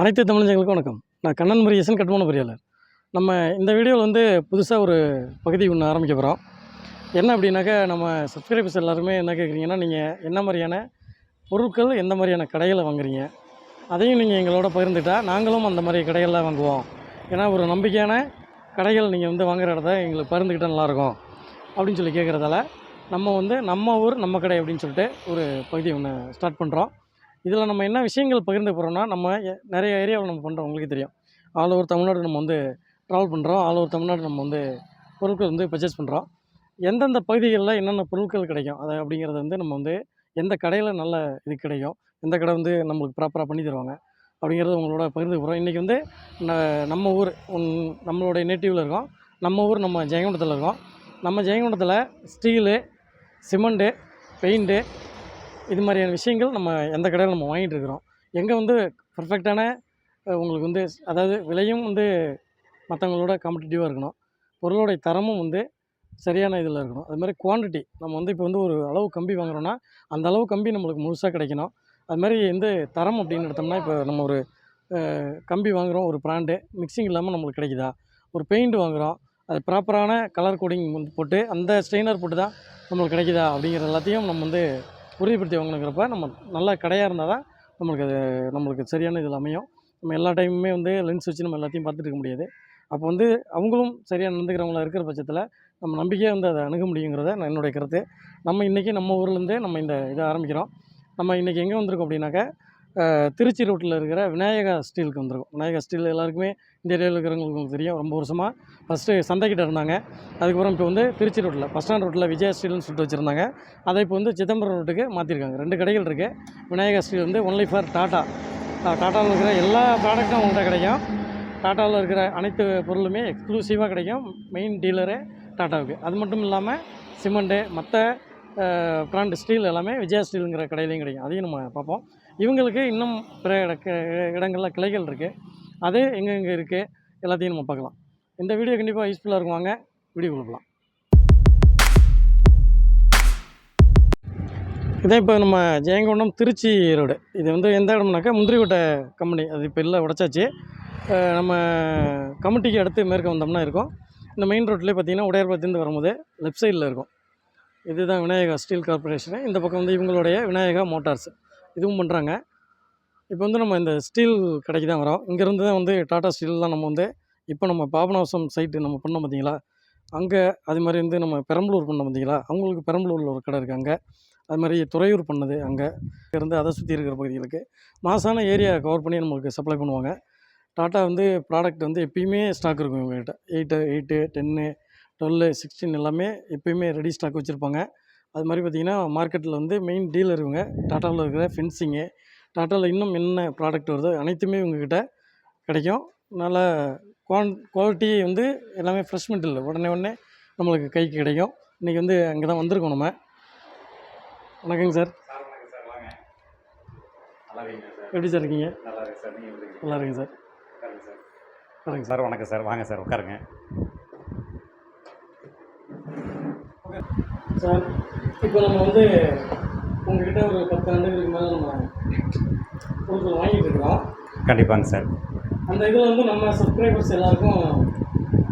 அனைத்து தமிழஞ்சங்களுக்கும் வணக்கம். நான் கண்ணன் முரியசன் கட்டுமான பொறியாளர். நம்ம இந்த வீடியோவில் வந்து புதுசாக ஒரு பகுதி ஒன்று ஆரம்பிக்க போகிறோம் என்ன அப்படின்னாக்கா நம்ம சப்ஸ்கிரைபர்ஸ் எல்லாருமே என்ன கேட்குறீங்கன்னா நீங்கள் என்ன மாதிரியான பொருட்கள் எந்த மாதிரியான கடையில் வாங்குறீங்க அதையும் நீங்கள் எங்களோட பகிர்ந்துட்டால் நாங்களும் அந்த மாதிரி கடைகளில் வாங்குவோம். ஏன்னா ஒரு நம்பிக்கையான கடைகள் நீங்கள் வந்து வாங்குற இடத்த எங்களுக்கு பகிர்ந்துக்கிட்டால் நல்லாயிருக்கும் அப்படின்னு சொல்லி கேட்குறதால நம்ம வந்து நம்ம ஊர் நம்ம கடை அப்படின்னு சொல்லிட்டு ஒரு பகுதி ஒன்று ஸ்டார்ட் பண்ணுறோம் இதில் நம்ம என்ன விஷயங்கள் பகிர்ந்து போகிறோம்னா நம்ம நிறைய ஏரியாவில் நம்ம பண்ணுறோம் உங்களுக்கு தெரியும். ஆல் ஓவர் தமிழ்நாடு நம்ம வந்து ட்ராவல் பண்ணுறோம் ஆல் ஓவர் தமிழ்நாடு நம்ம வந்து பொருட்கள் வந்து பர்ச்சேஸ் பண்ணுறோம் எந்தெந்த பகுதிகளில் என்னென்ன பொருட்கள் கிடைக்கும்? அதை அப்படிங்கிறத வந்து நம்ம வந்து எந்த கடையில் நல்ல இது கிடைக்கும்? எந்த கடை வந்து நம்மளுக்கு ப்ராப்பராக பண்ணி தருவாங்க? அப்படிங்கிறத உங்களோட பகிர்ந்து போகிறோம் இன்றைக்கி வந்து நம்ம ஊர் நம்மளுடைய நேட்டிவில் இருக்கோம். நம்ம ஊர் நம்ம ஜெயங்கொண்டத்தில் இருக்கோம். நம்ம ஜெயங்கொண்டத்தில் ஸ்டீலு சிமெண்ட்டு பெயிண்ட்டு இது மாதிரியான விஷயங்கள் நம்ம எந்த கடையில் நம்ம வாங்கிட்டு இருக்கிறோம். எங்கே வந்து பர்ஃபெக்டான உங்களுக்கு வந்து அதாவது விலையும் வந்து மற்றவங்களோட காம்படிட்டிவாக இருக்கணும். பொருளோடைய தரமும் வந்து சரியான இதில் இருக்கணும். அது மாதிரி குவாண்டிட்டி நம்ம வந்து இப்போ வந்து ஒரு அளவு கம்பி வாங்குகிறோன்னா அந்த அளவு கம்பி நம்மளுக்கு முழுசாக கிடைக்கணும். அது மாதிரி எந்த தரம் அப்படின்னு எடுத்தோம்னா இப்போ நம்ம ஒரு கம்பி வாங்குகிறோம் ஒரு பிராண்டு மிக்சிங் இல்லாமல் நம்மளுக்கு கிடைக்குதா? ஒரு பெயிண்ட் வாங்குகிறோம் அது ப்ராப்பரான கலர் கோடிங் வந்து போட்டு அந்த ஸ்ட்ரெயினர் போட்டு தான் நம்மளுக்கு கிடைக்குதா? அப்படிங்கிற எல்லாத்தையும் நம்ம வந்து உறுதிப்படுத்தி வாங்கணுங்கிறப்ப நம்ம நல்ல கடையாக இருந்தால் தான் நம்மளுக்கு அது நம்மளுக்கு சரியான இதில் அமையும். நம்ம எல்லா டைமுமே வந்து லென்ஸ் வச்சு நம்ம எல்லாத்தையும் பார்த்துட்டு இருக்க முடியாது. அப்போ வந்து அவங்களும் சரியாக நடந்துக்கிறவங்களா இருக்கிற பட்சத்தில் நம்ம நம்பிக்கையாக வந்து அதை அணுக முடியுங்கிறத நான் என்னுடைய கருத்து. நம்ம இன்றைக்கி நம்ம ஊர்லேருந்தே நம்ம இந்த இதை ஆரம்பிக்கிறோம். நம்ம இன்றைக்கி எங்கே வந்திருக்கோம் அப்படின்னாக்கா திருச்சி ரோட்டில் இருக்கிற விநாயகா ஸ்டீலுக்கு வந்திருக்கோம். விநாயகா ஸ்டீல் எல்லாருக்குமே இந்த ஏரியாவில் இருக்கிறவங்களுக்கு தெரியும். ரொம்ப வருஷமாக ஃபஸ்ட்டு சந்தைக்கிட்ட இருந்தாங்க. அதுக்கப்புறம் இப்போ வந்து திருச்சி ரோட்டில் பஸ் ஸ்டாண்ட் ரோட்டில் விஜயா ஸ்டீல்னு சொல்லிட்டு வச்சுருந்தாங்க. அதை இப்போ வந்து சிதம்பரம் ரோட்டுக்கு மாற்றிருக்காங்க ரெண்டு கடைகள் இருக்குது விநாயகா ஸ்டீல் வந்து ஒன்லி ஃபார் டாட்டா டாட்டாவில் இருக்கிற எல்லா ப்ராடக்ட்டும் அவங்கள்ட்ட கிடைக்கும். டாட்டாவில் இருக்கிற அனைத்து பொருளுமே எக்ஸ்க்ளூசிவாக கிடைக்கும். மெயின் டீலரே டாட்டாவுக்கு அது மட்டும் இல்லாமல் சிமெண்ட்டு மற்ற பிராண்ட் ஸ்டீல் எல்லாமே விஜயா ஸ்டீலுங்கிற கடையிலையும் கிடைக்கும். அதையும் நம்ம பார்ப்போம். இவங்களுக்கு இன்னும் பிற இடக்க இடங்களில் கிளைகள் இருக்குது அது எங்கெங்கே இருக்குது எல்லாத்தையும் நம்ம பார்க்கலாம். இந்த வீடியோ கண்டிப்பாக யூஸ்ஃபுல்லாக இருக்கும் வாங்க வீடியோ கொடுக்கலாம் இதான் இப்போ நம்ம ஜெயங்கொண்டம் திருச்சி ரோடு. இது வந்து எந்த இடம்னாக்கா முந்திரிக்கோட்டை கம்பெனி. அது இப்போ இல்லை உடச்சாச்சு. நம்ம கமிட்டிக்கு அடுத்து மேற்க வந்தோம்னா இருக்கும். இந்த மெயின் ரோட்லேயே பார்த்தீங்கன்னா உடையார்பாத்திலேருந்து வரும்போது லெஃப்ட் சைடில் இருக்கும். இதுதான் விநாயகா ஸ்டீல் கார்பரேஷனு இந்த பக்கம் வந்து இவங்களுடைய விநாயகா மோட்டார்ஸ் இதுவும் பண்ணுறாங்க இப்போ வந்து நம்ம இந்த ஸ்டீல் கடைக்கு தான் வரோம். இங்கேருந்து தான் வந்து டாடா ஸ்டீல்லாம் நம்ம வந்து இப்போ நம்ம பாபநாசம் சைட்டு நம்ம பண்ணோம் பார்த்தீங்களா அங்கே அது மாதிரி வந்து நம்ம பெரம்பலூர் பண்ணோம் பார்த்தீங்களா அவங்களுக்கு பெரம்பலூரில் ஒரு கடை இருக்குது அங்கே. அது மாதிரி துறையூர் பண்ணது அங்கே. இருந்து அதை சுற்றி இருக்கிற பகுதிகளுக்கு. மாசான ஏரியா கவர் பண்ணி நம்மளுக்கு சப்ளை பண்ணுவாங்க. டாட்டா வந்து ப்ராடக்ட் வந்து எப்பயுமே ஸ்டாக் இருக்கும் இவங்ககிட்ட. Eight eight ten twelve sixteen எல்லாமே எப்பயுமே ரெடி ஸ்டாக் வச்சுருப்பாங்க. அது மாதிரி பார்த்திங்கன்னா மார்க்கெட்டில் வந்து மெயின் டீலர் இவங்க. டாட்டாவில் இருக்கிற ஃபென்சிங்கு டாட்டாவில் இன்னும் என்ன ப்ராடக்ட் வருதோ அனைத்துமே இவங்ககிட்ட கிடைக்கும். நல்ல குவான் குவாலிட்டி வந்து எல்லாமே ஃப்ரெஷ் மெட்டீரியல் உடனே உடனே நம்மளுக்கு கைக்கு கிடைக்கும். இன்றைக்கி வந்து அங்கே தான் வந்திருக்கோம் நம்ம. வணக்கங்க சார். எப்படி சார் இருக்கீங்க? நல்லா இருக்கீங்க? நல்லா இருக்கேங்க சார். உட்காருங்க சார். வரேங்க சார். சார் வணக்கம் சார். வாங்க சார். உட்காருங்க. சார் இப்போ நம்ம வந்து உங்ககிட்ட ஒரு பத்து ஆண்டுகளுக்கு மேலே நம்ம பொருட்கள் வாங்கிட்டு இருக்கிறோம். கண்டிப்பாங்க சார். அந்த இதில் வந்து நம்ம சப்ஸ்கிரைபர்ஸ் எல்லாருக்கும்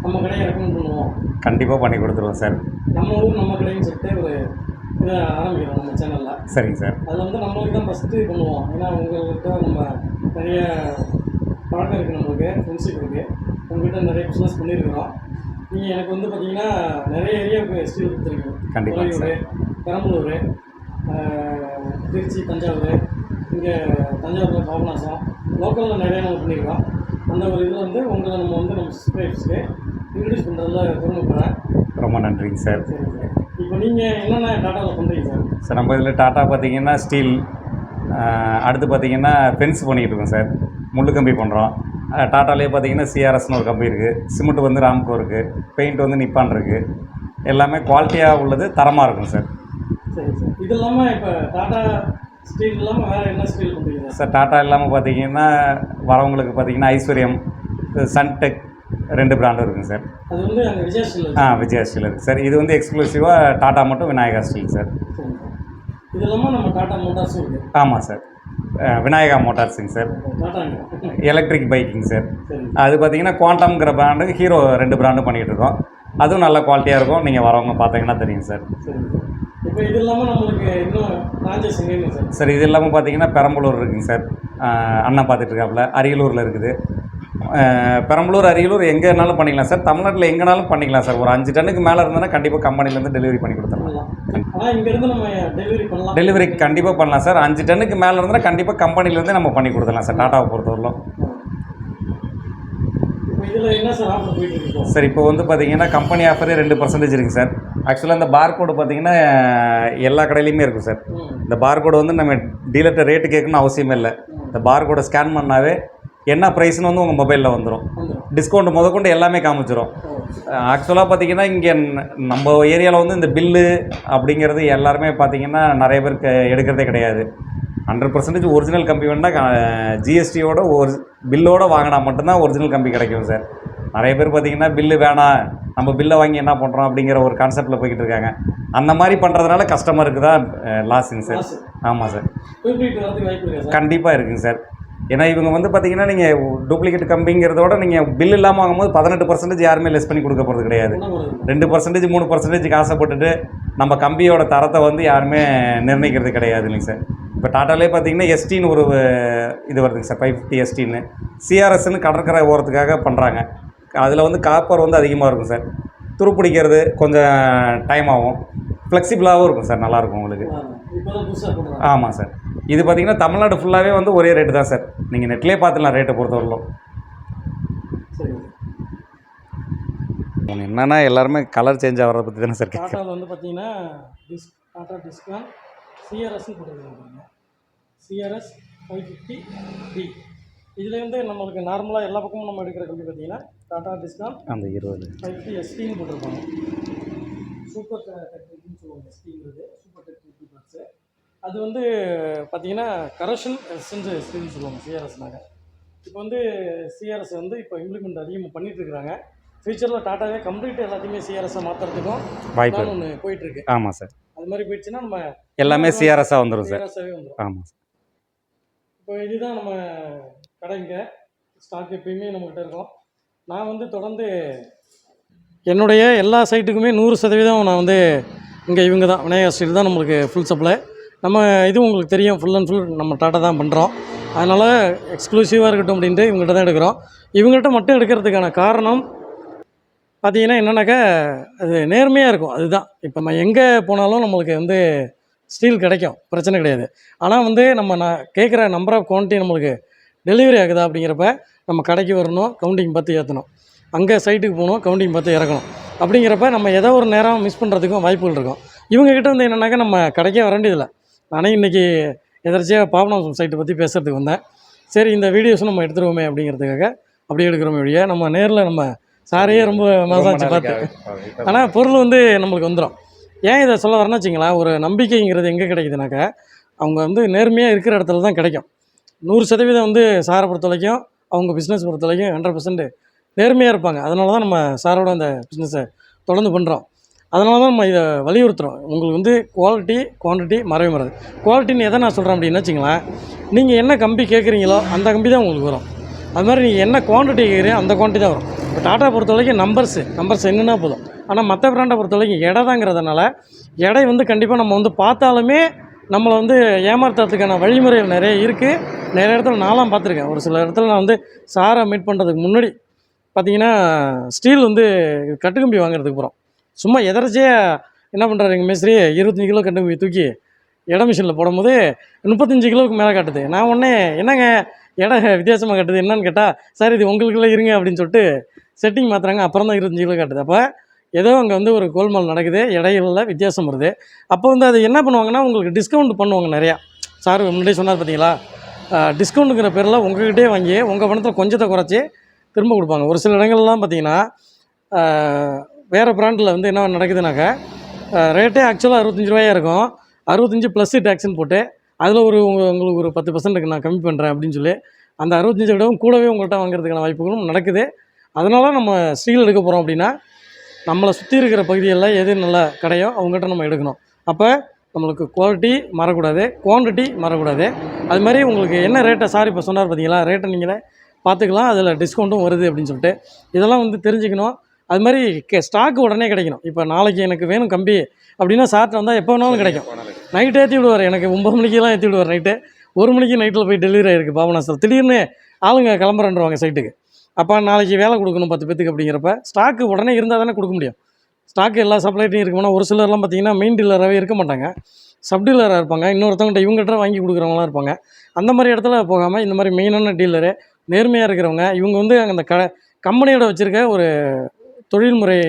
நம்ம கடையை ரெக்கமெண்ட் பண்ணுவோம். கண்டிப்பாக பண்ணி கொடுத்துருவோம் சார். நம்ம ஊர் நம்ம கடைன்னு சொல்லிட்டு ஒரு இதை ஆரம்பிக்கிறோம் நம்ம சேனலில் சரிங்க சார். அதில் வந்து நம்மளுக்கு தான் ஃபஸ்ட்டு பண்ணுவோம். ஏன்னா உங்கள்கிட்ட நம்ம நிறைய பழக்கம் இருக்குது நம்மளுக்கு ஃப்ரெண்ட்ஷிப் இருக்குது உங்கள்கிட்ட நிறைய பிஸ்னஸ் பண்ணியிருக்கிறோம். நீங்கள் எனக்கு வந்து பார்த்தீங்கன்னா நிறைய ஏரியாவுக்கு ஸ்டீல் கொடுத்துருக்கீங்க. துறையூர் பெரம்பலூர் திருச்சி தஞ்சாவூர் இங்கே தஞ்சாவூரில் பாபநாசம். லோக்கலில் நிறைய நம்ம பண்ணியிருக்கோம் அந்த ஒரு இதில் வந்து உங்களை நம்ம வந்து நம்ம சப்ஸ்கிரைப்ஸ்க்கு இன்ட்ரடியூஸ் பண்ணுறதுல பெருமைப்படுறேன். ரொம்ப நன்றிங்க சார். இப்போ நீங்கள் என்னென்ன டாட்டாவில் பண்ணுறீங்க சார்? சார் நம்ம இதில் டாட்டா பார்த்தீங்கன்னா ஸ்டீல் அடுத்து பார்த்தீங்கன்னா ஃபென்ஸ் பண்ணிக்கிட்டு இருக்கோம் சார். முள்ளு கம்பி பண்ணுறோம் டாட்டாலேயே பார்த்தீங்கன்னா சிஆர்எஸ்னு ஒரு கம்பி இருக்குது சிமெண்ட் வந்து ராம்கோ இருக்குது பெயிண்ட் வந்து நிப்பான் இருக்குது எல்லாமே குவாலிட்டியாக உள்ளது தரமாக இருக்கும் சார். சரி சார். இது இல்லாமல் இப்போ டாடா ஸ்டீல் இல்லாமல் வேறு என்ன ஸ்டீல் பண்ணுறீங்க சார் டாட்டா இல்லாமல் பார்த்தீங்கன்னா வரவங்களுக்கு பார்த்தீங்கன்னா ஐஸ்வர்யம் சன்டெக் ரெண்டு பிராண்டும் இருக்குங்க சார். அது வந்து அங்கே விஜய் ஸ்டீல் ஆ விஜயா ஸ்டீல் இருக்குது சார் இது வந்து எக்ஸ்க்ளூசிவாக டாட்டா மட்டும் விநாயகா ஸ்டீல் சார். இது இல்லாமல் நம்ம டாடா மோட்டார்ஸும் இருக்குது ஆமாம் சார். விநாயகா மோட்டார்ஸுங்க சார். எலக்ட்ரிக் பைக்குங்க சார். சரி. அது பார்த்தீங்கன்னா குவாண்டம்ங்கிற பிராண்டு ஹீரோ ரெண்டு பிராண்டும் பண்ணிகிட்டு இருக்கோம். அதுவும் நல்ல குவாலிட்டியாக இருக்கும். நீங்கள் வரவங்க பார்த்தீங்கன்னா தெரியும் சார் இப்போ இது இல்லாமல் நம்மளுக்கு இன்னும் பிரான்ச்சஸ் சார் சார் இது இல்லாமல் பார்த்தீங்கன்னா பெரம்பலூர் இருக்குங்க சார் பார்த்துட்டு இருக்காப்புல அரியலூரில் இருக்குது. பெரம்பலூர் அரியலூர் எங்கேனாலும் பண்ணிக்கலாம் சார் தமிழ்நாட்டில் எங்கேனாலும் பண்ணிக்கலாம் சார் ஒரு அஞ்சு டன்னுக்கு மேலே இருந்ததுன்னா கண்டிப்பாக கம்பெனிலேருந்து டெலிவரி பண்ணி கொடுத்துடலாம். டெலிவரி கண்டிப்பாக பண்ணலாம். சார் அஞ்சு டன்னுக்கு மேலே இருந்தால் கண்டிப்பாக கம்பெனிலேருந்தே நம்ம பண்ணி கொடுத்துடலாம் சார் டாட்டாவை பொறுத்தவரையிலும். சார் இப்போ? சார் இப்போ வந்து பார்த்தீங்கன்னா கம்பெனி ஆஃபரே ரெண்டு பர்சன்டேஜ் இருக்குது சார். ஆக்சுவலாக இந்த பார்கோடு பார்த்தீங்கன்னா எல்லா கடையிலையுமே இருக்கும் சார். இந்த பார்கோடு வந்து நம்ம டீலர்கிட்ட ரேட்டு கேட்கணும்னு அவசியமே இல்லை. இந்த பார்கோடை ஸ்கேன் பண்ணாவே என்ன ப்ரைஸ்னு வந்து உங்கள் மொபைலில் வந்துடும் டிஸ்கவுண்ட் முதற்கொண்டு எல்லாமே காமிச்சிரும். ஓ. ஆக்சுவலாக பார்த்தீங்கன்னா இங்கே நம்ம ஏரியாவில் வந்து இந்த பில்லு அப்படிங்கிறது எல்லாருமே பார்த்தீங்கன்னா நிறைய பேருக்கு எடுக்கிறதே கிடையாது. ஹண்ட்ரட் பர்சன்டேஜ் ஒரிஜினல் கம்பி வேணால் ஜிஎஸ்டியோட ஒரு பில்லோட வாங்கினா மட்டும்தான் ஒரிஜினல் கம்பி கிடைக்கும் சார் நிறைய பேர் பார்த்தீங்கன்னா பில்லு வேணாம் நம்ம பில்லை வாங்கி என்ன பண்ணுறோம் அப்படிங்கிற ஒரு கான்செப்டில் போய்கிட்டு இருக்காங்க. அந்த மாதிரி பண்ணுறதுனால கஸ்டமருக்கு தான் லாஸுங்க சார். ஆமாம் சார் கண்டிப்பாக இருக்குங்க சார் ஏன்னா இவங்க வந்து பார்த்தீங்கன்னா நீங்கள் டூப்ளிகேட் கம்பிங்கிறதோட நீங்கள் பில் இல்லாமல் வாங்கும்போது பதினெட்டு பர்சன்டேஜ் யாருமே லெஸ் பண்ணி கொடுக்க போகிறது கிடையாது. ரெண்டு பர்சன்டேஜ் மூணு பர்சன்டேஜ்க்கு ஆசைப்பட்டுட்டு நம்ம கம்பியோட தரத்தை வந்து யாருமே நிர்ணயிக்கிறது கிடையாது இல்லைங்க சார் இப்போ டாட்டாலே பார்த்தீங்கன்னா எஸ்டின்னு ஒரு இது வருதுங்க சார் ஃபைவ் ஃபிஃப்டி எஸ்டின்னு சிஆர்எஸ்ன்னு கடற்கரை ஓரத்துக்காக பண்ணுறாங்க அதில் வந்து காப்பர் வந்து அதிகமாக இருக்கும் சார். துருப்பிடிக்கிறது கொஞ்சம் டைம் ஆகும். ஃப்ளெக்சிபிளாகவும் இருக்கும் சார் நல்லாயிருக்கும் உங்களுக்கு. ஆமாம் சார். இது பார்த்தீங்கன்னா தமிழ்நாடு ஃபுல்லாகவே வந்து ஒரே ரேட்டு தான் சார். நீங்கள் நெட்லேயே பார்த்துலாம் ரேட்டை பொறுத்தவரையிலும். சரி. என்னென்னா எல்லாருமே கலர் சேஞ்ச் ஆகிறத பற்றி தானே சார் வந்து பார்த்தீங்கன்னா டிஸ் டாட்டா டிஸ்கான் சிஆர்எஸ்ன்னு போட்டுருக்காங்க. சிஆர்எஸ் ஃபைவ் ஃபிஃப்டி டி இதில் வந்து நம்மளுக்கு நார்மலாக எல்லா பக்கமும் நம்ம எடுக்கிற கம்பி பார்த்தீங்கன்னா டாட்டா டிஸ்கான் அந்த இருபது. ஃபைவ் ஃபிஃப்டி எஸ்டின்னு போட்டிருப்பாங்க. சூப்பர் டெக்னிக்னு சொல்லுவாங்க எஸ்டிங்கிறது சூப்பர் டெக்னிக் பார்ட்ஸு அது வந்து பார்த்தீங்கன்னா கரஷன் எசன்ஸ் எஸ்டின்னு சொல்லுவாங்க சிஆர்எஸ்னாங்க இப்போ வந்து சிஆர்எஸ் வந்து இப்போ இம்ப்ளிமெண்ட் அதிகமாக பண்ணிட்டு இருக்காங்க ஃபியூச்சரில் டாட்டாவே கம்ப்ளீட் எல்லாத்தையுமே சிஆர்எஸ்ஸை மாற்றுறதுக்கும் வாய்ப்பு ஒன்று போயிட்டுருக்கு ஆமாம் சார் அது மாதிரி போயிடுச்சுன்னா நம்ம எல்லாமே சிஆர்எஸ்ஸாக வந்துடும் சார். ஆமாம் சார் இப்போ இதுதான் நம்ம கடைங்க ஸ்டாக் எப்பயுமே நம்மகிட்ட இருக்கும் நான் வந்து தொடர்ந்து என்னுடைய எல்லா சைட்டுக்குமே நூறு சதவீதம் நான் வந்து இங்கே இவங்க தான் விநாயகர் ஸ்டீல் தான் நம்மளுக்கு ஃபுல் சப்ளை நம்ம இது உங்களுக்கு தெரியும். ஃபுல் அண்ட் ஃபுல் நம்ம டாட்டா தான் பண்ணுறோம் அதனால் எக்ஸ்க்ளூசிவாக இருக்கட்டும் அப்படின்ட்டு இவங்ககிட்ட தான் எடுக்கிறோம். இவங்ககிட்ட மட்டும் எடுக்கிறதுக்கான காரணம் பார்த்தீங்கன்னா என்னென்னாக்கா அது நேர்மையாக இருக்கும். அதுதான். இப்போ நம்ம எங்கே போனாலும் நம்மளுக்கு வந்து ஸ்டீல் கிடைக்கும் பிரச்சனை கிடையாது. ஆனால் வந்து நம்ம நான் கேட்குற நம்பர் ஆஃப் குவான்டிட்டி நம்மளுக்கு டெலிவரி ஆகுதா அப்படிங்கிறப்ப நம்ம கடைக்கு வரணும் கவுண்டிங் பார்த்து ஏற்றணும் அங்கே சைட்டுக்கு போகணும் கவுண்டிங் பார்த்து இறக்கணும். அப்படிங்கிறப்ப நம்ம ஏதோ ஒரு நேரம் மிஸ் பண்ணுறதுக்கும் வாய்ப்புகள் இருக்கும். இவங்ககிட்ட வந்து என்னென்னாக்கா நம்ம கடைக்கே வர வேண்டியதில்லை. நானே இன்றைக்கி எதர்ச்சியாக பாபநாசம் சைட்டை பற்றி பேசுகிறதுக்கு வந்தேன். சரி இந்த வீடியோஸும் நம்ம எடுத்துருவோமே அப்படிங்கிறதுக்காக அப்படியே எடுக்கிறோமே வழியாக நம்ம நேரில் நம்ம சாரையே ரொம்ப மசாச்சு பார்த்து. ஆனால் பொருள் வந்து நம்மளுக்கு வந்துடும் ஏன் இதை சொல்ல வரேன்னு வச்சிங்களேன் ஒரு நம்பிக்கைங்கிறது எங்கே கிடைக்குதுனாக்கா அவங்க வந்து நேர்மையாக இருக்கிற இடத்துல தான் கிடைக்கும். நூறு சதவீதம் வந்து சாரை பொறுத்த வரைக்கும் அவங்க பிஸ்னஸ் பொறுத்த வரைக்கும் ஹண்ட்ரட் பர்சன்ட் நேர்மையாக இருப்பாங்க. அதனால தான் நம்ம சாரோட அந்த பிஸ்னஸை தொடர்ந்து பண்ணுறோம் அதனால தான் நம்ம இதை வலியுறுத்துகிறோம் உங்களுக்கு வந்து குவாலிட்டி குவான்டிட்டி மறவே மறாது. குவாலிட்டின்னு எதை நான் சொல்கிறேன் அப்படின்னு வச்சிங்களேன் நீங்கள் என்ன கம்பி கேட்குறீங்களோ அந்த கம்பி தான் உங்களுக்கு வரும். அது மாதிரி நீங்கள் என்ன குவான்டிட்டி கேட்குறீங்க அந்த குவான்டிட்டி தான் வரும். இப்போ டாட்டா பொறுத்த வரைக்கும் நம்பர்ஸு நம்பர்ஸ் என்னன்னா போதும். ஆனால் மற்ற பிராண்டை பொறுத்த வரைக்கும் எடை தாங்கிறதுனால எடை வந்து கண்டிப்பாக நம்ம வந்து பார்த்தாலுமே நம்மளை வந்து ஏமாத்துறதுக்கான வழிமுறைகள் நிறைய இருக்குது நிறைய இடத்துல நான்லாம் பார்த்துருக்கேன். ஒரு சில இடத்துல நான் வந்து சாரை மீட் பண்ணுறதுக்கு முன்னாடி பார்த்தீங்கன்னா ஸ்டீல் வந்து கட்டுக்கம்பி வாங்குறதுக்கு போகிறோம் சும்மா எதர்ச்சியாக என்ன பண்ணுறாரு எங்கள் மேஸ்திரி? இருபத்தஞ்சி கிலோ கட்டுக்கம்பி தூக்கி இட மிஷினில் போடும்போது முப்பத்தஞ்சு கிலோவுக்கு மேலே காட்டுது. நான் உடனே என்னங்க? எடை வித்தியாசமாக காட்டுது. என்னன்னு கேட்டால் சார் இது உங்களுக்குள்ளே இருங்க அப்படின்னு சொல்லிட்டு செட்டிங் மாற்றுறாங்க அப்புறம் தான் இருபத்தஞ்சு கிலோ காட்டுது. அப்போ ஏதோ அங்கே வந்து ஒரு கோல்மால் நடக்குது இடையில வித்தியாசம் வருது. அப்போ வந்து அது என்ன பண்ணுவாங்கன்னா உங்களுக்கு டிஸ்கவுண்ட் பண்ணுவாங்க நிறையா. சார் முன்னாடியே சொன்னார் பார்த்தீங்களா டிஸ்கவுண்ட்டுங்கிற பேரில் உங்கள்கிட்டே வாங்கி உங்கள் பணத்தில் கொஞ்சத்தை குறைச்சி திரும்ப கொடுப்பாங்க. ஒரு சில இடங்கள்லாம் பார்த்தீங்கன்னா வேறு பிராண்டில் வந்து என்ன நடக்குதுனாக்கா ரேட்டே ஆக்சுவலாக அறுபத்தஞ்சி ரூபாயாக இருக்கும். அறுபத்தஞ்சு ப்ளஸ் டேக்ஸ்னு போட்டு அதில் ஒரு உங்களுக்கு ஒரு பத்து பர்சன்ட்டுக்கு நான் கம்மி பண்ணுறேன் அப்படின்னு சொல்லி அந்த அறுபத்தஞ்சு விடவும் கூடவே உங்கள்கிட்ட வாங்குறதுக்கான வாய்ப்புகளும் நடக்குது. அதனால நம்ம ஸ்டீல் எடுக்க போகிறோம் அப்படின்னா நம்மளை சுற்றி இருக்கிற பகுதிகளில் எது நல்ல கடையோ அவங்ககிட்ட நம்ம எடுக்கணும். அப்போ நம்மளுக்கு குவாலிட்டி மாறக்கூடாது குவான்டிட்டி மாறக்கூடாது. அது மாதிரி உங்களுக்கு என்ன ரேட்டை சார் இப்போ சொன்னார் பார்த்தீங்களா ரேட்டை நீங்களே பார்த்துக்கலாம் அதில் டிஸ்கவுண்ட்டும் வருது அப்படின்னு சொல்லிட்டு. இதெல்லாம் வந்து தெரிஞ்சுக்கணும். அது மாதிரி கே ஸ்டாக் உடனே கிடைக்கணும். இப்போ நாளைக்கு எனக்கு வேணும் கம்பி அப்படின்னா சார்ட்ட வந்தால் எப்போ வேணாலும் கிடைக்கும். நைட் ஏற்றி விடுவார். எனக்கு ஒம்பது மணிக்கெல்லாம் ஏற்றி விடுவார் நைட்டு ஒரு மணிக்கு நைட்டில் போய் டெலிவரி ஆயிருக்கு பாபநாசத்தில் திடீர்னு ஆளுங்க கிளம்புறன்றவாங்க சைட்டுக்கு அப்போ நாளைக்கு வேலை கொடுக்கணும் பத்து பேத்துக்கு அப்படிங்கிறப்ப ஸ்டாக்கு உடனே இருந்தால் தானே கொடுக்க முடியும். ஸ்டாக்கு எல்லா சப்ளைட்டையும் இருக்கும்னா ஒரு சிலர்லாம் பார்த்தீங்கன்னா மெயின் டீலராகவே இருக்க மாட்டாங்க. சப் டீலராக இருப்பாங்க. இன்னொருத்தவங்கள்ட்ட இவங்ககிட்ட வாங்கி கொடுக்குறவங்களாம் இருப்பாங்க. அந்த மாதிரி இடத்துல போகாமல் இந்த மாதிரி மெயினான டீலரு நேர்மையாக இருக்கிறவங்க இவங்க வந்து அந்த க கம்பெனியோட வச்சுருக்க ஒரு தொழில்முறை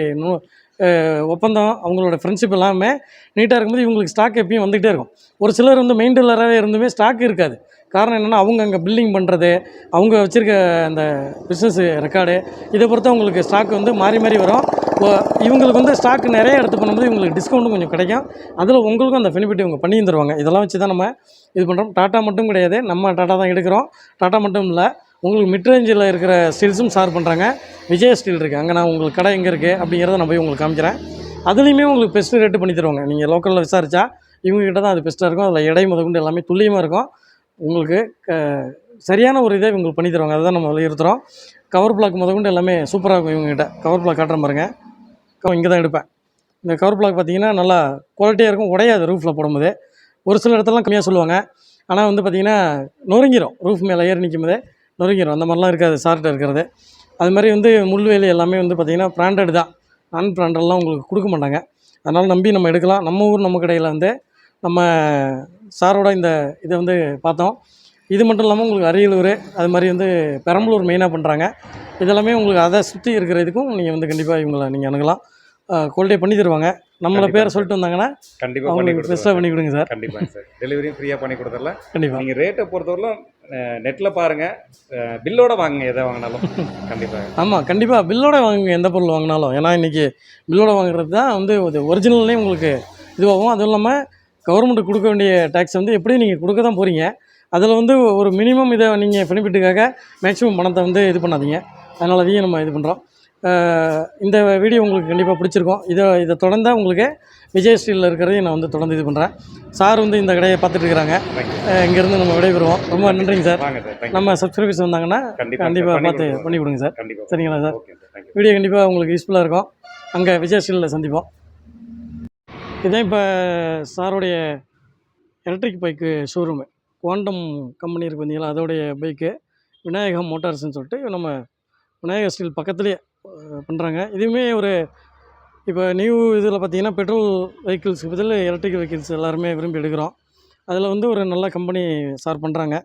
ஒப்பந்தம் அவங்களோட ஃப்ரெண்ட்ஷிப் எல்லாமே நீட்டாக இருக்கும்போது இவங்களுக்கு ஸ்டாக் எப்பயும் வந்துகிட்டே இருக்கும். ஒரு சிலர் வந்து மெயின் டீலராகவே இருந்துமே ஸ்டாக் இருக்காது. காரணம் என்னென்னா அவங்க அங்கே பில்லிங் பண்ணுறது அவங்க வச்சுருக்க அந்த பிஸ்னஸ் ரெக்கார்டு இதை பொறுத்து அவங்களுக்கு ஸ்டாக் வந்து மாறி மாறி வரும். ஒ- இவங்களுக்கு வந்து ஸ்டாக் நிறைய எடுத்து பண்ணும்போது இவங்களுக்கு டிஸ்கவுண்ட்டும் கொஞ்சம் கிடைக்கும். அதில் உங்களுக்கும் அந்த பெனிஃபிட் இவங்க பண்ணி தருவாங்க இதெல்லாம் வச்சு தான் நம்ம இது பண்ணுறோம் டாட்டா மட்டும் கிடையாது. நம்ம டாட்டா தான் எடுக்கிறோம். டாட்டா மட்டும் இல்லை உங்களுக்கு மிட்ரேஞ்சில் இருக்கிற ஸ்டீல்ஸும் சார் பண்ணுறாங்க விஜய் ஸ்டீல் இருக்குது அங்கே நான் உங்களுக்கு கடை எங்கே இருக்குது அப்படிங்கிறத நான் போய் உங்களுக்கு காமிக்கிறேன். அதுலேயுமே உங்களுக்கு பெஸ்ட்டு ரேட்டு பண்ணி தருவாங்க. நீங்கள் லோக்கலில் விசாரிச்சா இவங்ககிட்ட தான் அது பெஸ்ட்டாக இருக்கும். அதில் இடை முதல் கொண்டு எல்லாமே துல்லியமாக இருக்கும். உங்களுக்கு க சரியான ஒரு இதை இவங்களுக்கு பண்ணி தருவாங்க. அதுதான் நம்ம வலியுறுத்துகிறோம் கவர் பிளாக் முதற்கொண்டு எல்லாமே சூப்பராக இருக்கும் இவங்ககிட்ட. கவர் பிளாக் காட்டுற பாருங்க. இங்கே தான் எடுப்பேன். இந்த கவர் பிளாக் பார்த்தீங்கன்னா நல்லா குவாலிட்டியாக இருக்கும். உடையாது ரூஃபில் போடும்போது. ஒரு சில இடத்துலலாம் கம்மியாக சொல்லுவாங்க. ஆனால் வந்து பார்த்திங்கன்னா நொறுங்கிரும். ரூஃப் மேலே ஏறி நிற்கும் போதே நொறுங்கிரும். அந்த மாதிரிலாம் இருக்காது. சார்ட்ட இருக்கிறது. அது மாதிரி வந்து முள்வேலி எல்லாமே வந்து பார்த்திங்கன்னா பிராண்டட் தான். நான் பிராண்டட்லாம் உங்களுக்கு கொடுக்க மாட்டாங்க. அதனால் நம்பி நம்ம எடுக்கலாம். நம்ம ஊர் நம்ம கடையில் வந்து நம்ம சாரோட இந்த இதை வந்து பார்த்தோம். இது மட்டும் இல்லாமல் உங்களுக்கு அரியலூர் அது மாதிரி வந்து பெரம்பலூர் மெயினாக பண்ணுறாங்க இதெல்லாமே உங்களுக்கு அதை சுற்றி இருக்கிற இதுக்கும் நீங்கள் வந்து கண்டிப்பாக இவங்களை நீங்கள் அணுகலாம். குவாலிட்டியாக பண்ணி தருவாங்க. நம்மளை. பேரை சொல்லிட்டு வந்தாங்கன்னா கண்டிப்பாக பண்ணி பெஸ்ட்டாக பண்ணி கொடுங்க சார். கண்டிப்பாங்க சார். டெலிவரியும் ஃப்ரீயாக பண்ணி கொடுத்துடலாம். கண்டிப்பாக நீங்கள் ரேட்டை பொறுத்தவரையிலும் நெட்டில் பாருங்கள் பில்லோட வாங்குங்க எதை வாங்கினாலும். கண்டிப்பாக ஆமாம் கண்டிப்பாக பில்லோட வாங்குங்க எந்த பொருள் வாங்கினாலும். ஏன்னா இன்றைக்கி பில்லோட வாங்குறது தான் வந்து ஒரு ஒரிஜினல்லே உங்களுக்கு இதுவாகும். அதுவும் இல்லாமல் கவர்மெண்ட் கொடுக்க வேண்டிய டேக்ஸ் வந்து எப்படியும் நீங்கள் கொடுக்க தான் போகிறீங்க அதில் வந்து ஒரு மினிமம் இதை நீங்கள் பெனிஃபிட்டுக்காக மேக்ஸிமம் பணத்தை வந்து இது பண்ணாதீங்க. அதனால அதையும் நம்ம இது பண்ணுறோம் இந்த வீடியோ உங்களுக்கு கண்டிப்பாக பிடிச்சிருக்கும். இதை இதை தொடர்ந்தால் உங்களுக்கு விஜய் ஸ்டீலில் இருக்கிறதையும் நான் வந்து தொடர்ந்து இது பண்ணுறேன் சார் வந்து இந்த கடையை பார்த்துட்டு இருக்கிறாங்க. தேங்க்யூ இங்கேருந்து நம்ம விடைபெறுவோம். ரொம்ப நன்றிங்க சார். நம்ம சப்ஸ்கிரைபர்ஸ் வந்தாங்கன்னா கண்டிப்பாக பார்த்து. பண்ணி கொடுங்க சார். சரிங்களா சார்? வீடியோ கண்டிப்பாக உங்களுக்கு யூஸ்ஃபுல்லாக இருக்கும். அங்கே விஜய் ஸ்டீலில் சந்திப்போம். இதான் இப்போ சாருடைய electric bike showroom Quantum company இருக்கு பார்த்தீங்களா அதோடைய பைக்கு விநாயகம் மோட்டார்ஸ்னு சொல்லிட்டு நம்ம விநாயகர் ஸ்டீல் பக்கத்துலேயே பண்ணுறாங்க இதுவுமே ஒரு இப்போ நியூ இதில் பார்த்தீங்கன்னா பெட்ரோல் வெஹிக்கிள்ஸ்க்கு பதில் எலக்ட்ரிக் வெஹிக்கிள்ஸ் எல்லாருமே விரும்பி எடுக்கிறோம். அதில் வந்து ஒரு நல்ல கம்பெனி சார் பண்ணுறாங்க